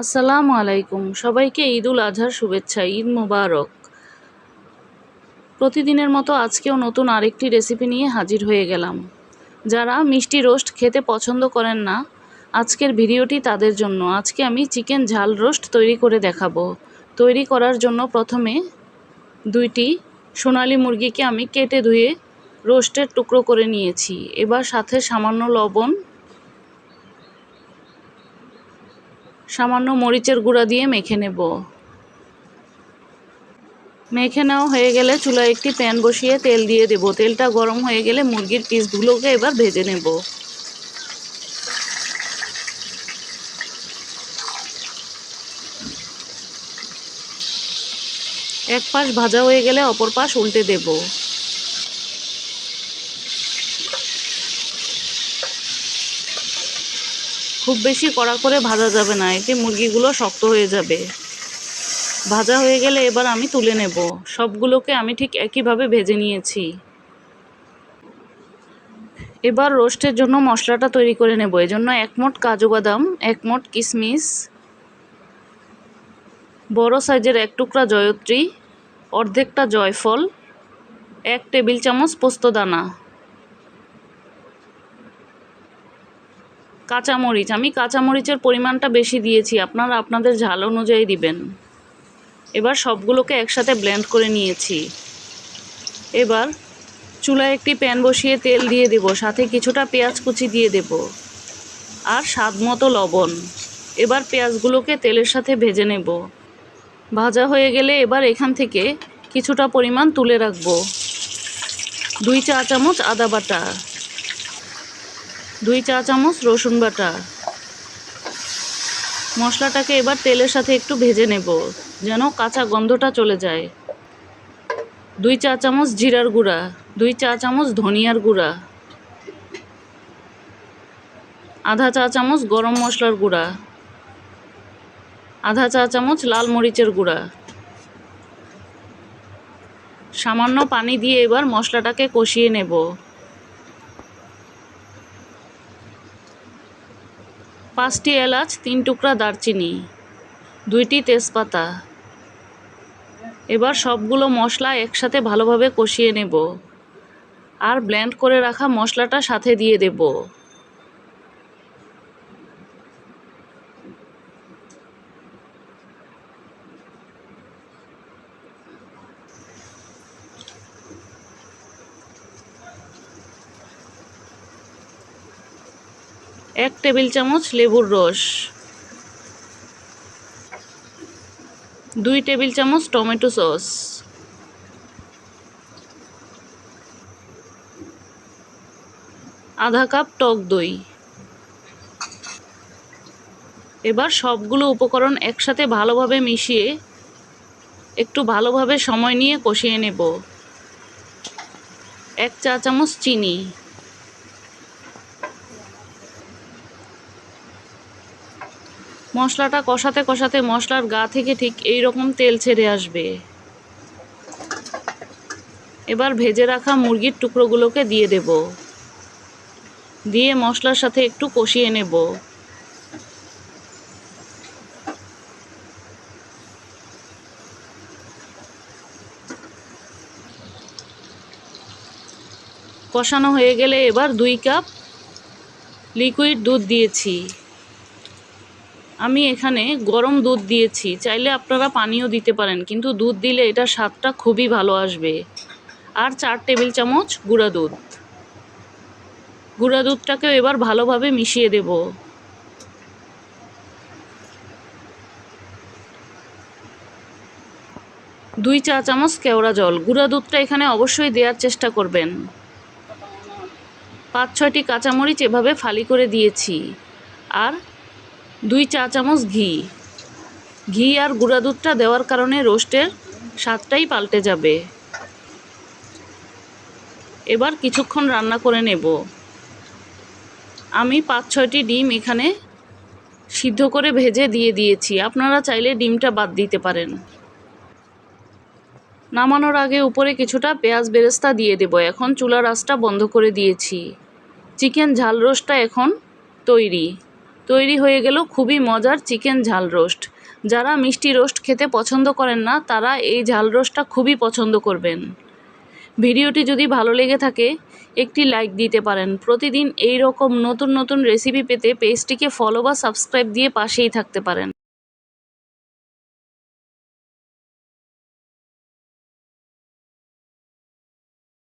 আসসালামু আলাইকুম। সবাইকে ঈদ উল আজহার শুভেচ্ছা, ঈদ মোবারক। প্রতিদিনের মতো আজকেও নতুন আরেকটি রেসিপি নিয়ে হাজির হয়ে গেলাম। যারা মিষ্টি রোস্ট খেতে পছন্দ করেন না, আজকের ভিডিওটি তাদের জন্য। আজকে আমি চিকেন ঝাল রোস্ট তৈরি করে দেখাবো। তৈরি করার জন্য প্রথমে দুইটি সোনালি মুরগিকে আমি কেটে ধুয়ে রোস্টের টুকরো করে নিয়েছি। এবার সাথে সামান্য লবণ সামান্য মরিচের গুঁড়া দিয়ে মেখে নেব। মেখে নেওয়া হয়ে গেলে চুলায় একটি প্যান বসিয়ে তেল দিয়ে দেব। তেলটা গরম হয়ে গেলে মুরগির পিসগুলোকে এবার ভেজে নেব। এক পাশ ভাজা হয়ে গেলে অপর পাশ উল্টে দেব। খুব বেশি কড়া করে ভাজা যাবে না, এতে মুরগিগুলো শক্ত হয়ে যাবে। ভাজা হয়ে গেলে এবার আমি তুলে নেব। সবগুলোকে আমি ঠিক একইভাবে ভেজে নিয়েছি। এবার রোস্টের জন্য মশলাটা তৈরি করে নেব। এজন্য এক মোট কাজু বাদাম, এক মোট কিশমিশ বড় সাইজের এক টুকরা জয়ত্রী, অর্ধেকটা জয়ফল, এক টেবিল চামচ পোস্তদানা কাঁচামরিচ, আমি কাঁচামরিচের পরিমাণটা বেশি দিয়েছি, আপনারা আপনাদের ঝাল অনুযায়ী দিবেন। এবার সবগুলোকে একসাথে ব্লেন্ড করে নিয়েছি। এবার চুলায় একটি প্যান বসিয়ে তেল দিয়ে দেব, সাথে কিছুটা পেঁয়াজ কুচি দিয়ে দেব আর স্বাদ মতো লবণ। এবার পেঁয়াজগুলোকে তেলের সাথে ভেজে নেব। ভাজা হয়ে গেলে এবার এখান থেকে কিছুটা পরিমাণ তুলে রাখব। দুই চা চামচ আদা বাটা। দুই চা চামচ রসুন বাটা। মশলাটাকে এবার তেলের সাথে একটু ভেজে নেব, যেন কাঁচা গন্ধটা চলে যায়। দুই চা চামচ জিরার গুঁড়া, দুই চা চামচ ধনিয়ার গুঁড়া। আধা চা চামচ গরম মশলার গুঁড়া। আধা চা চামচ লাল মরিচের গুঁড়া। সামান্য পানি দিয়ে এবার মশলাটাকে কষিয়ে নেব। পাঁচটি এলাচ, তিন টুকরা দারচিনি, দুইটি তেজপাতা। এবার সবগুলো মশলা একসাথে ভালোভাবে কষিয়ে নেব। আর ব্ল্যান্ড করে রাখা মশলাটা সাথে দিয়ে দেব। এক টেবিল চামচ লেবুর রস, দুই টেবিল চামচ টমেটো সস, আধা কাপ টক দই। এবার সবগুলো উপকরণ একসাথে ভালোভাবে মিশিয়ে একটু ভালোভাবে সময় নিয়ে কষিয়ে নেব। এক চা চামচ চিনি মশলাটা কষাতে কষাতে মশলার গা থেকে ঠিক এই রকম তেল ছেড়ে আসবে। এবার ভেজে রাখা মুরগির টুকরোগুলোকে দিয়ে দেব। দিয়ে মশলার সাথে একটু কষিয়ে নেব। কষানো হয়ে গেলে এবার দুই কাপ লিকুইড দুধ দিয়েছি। আমি এখানে গরম দুধ দিয়েছি, চাইলে আপনারা পানিও দিতে পারেন, কিন্তু দুধ দিলে এটার স্বাদটা খুবই ভালো আসবে। আর চার টেবিল চামচ গুঁড়া দুধ। গুঁড়া দুধটাকেও এবার ভালোভাবে মিশিয়ে দেব। দুই চা চামচ কেওড়া জল। গুঁড়া দুধটা এখানে অবশ্যই দেওয়ার চেষ্টা করবেন। পাঁচ ছয়টি কাঁচামরিচ এভাবে ফালি করে দিয়েছি। আর দুই চা চামচ ঘি। ঘি আর গুঁড়া দুধটা দেওয়ার কারণে রোস্টের স্বাদটাই পাল্টে যাবে। এবার কিছুক্ষণ রান্না করে নেব। আমি পাঁচ ছয়টি ডিম এখানে সিদ্ধ করে ভেজে দিয়ে দিয়েছি। আপনারা চাইলে ডিমটা বাদ দিতে পারেন। নামানোর আগে উপরে কিছুটা পেঁয়াজ বেরেস্তা দিয়ে দেব। এখন চুলার আঁচটা বন্ধ করে দিয়েছি। চিকেন ঝাল রোস্টটা এখন তৈরি। তৈরি হয়ে গেল খুবই মজার চিকেন ঝাল রোস্ট। যারা মিষ্টি রোস্ট খেতে পছন্দ করেন না, তারা এই ঝাল রোস্টটা খুবই পছন্দ করবেন। ভিডিওটি যদি ভালো লেগে থাকে, একটি লাইক দিতে পারেন। প্রতিদিন এই রকম নতুন নতুন রেসিপি পেতে পেজটিকে ফলো বা সাবস্ক্রাইব দিয়ে পাশেই থাকতে পারেন।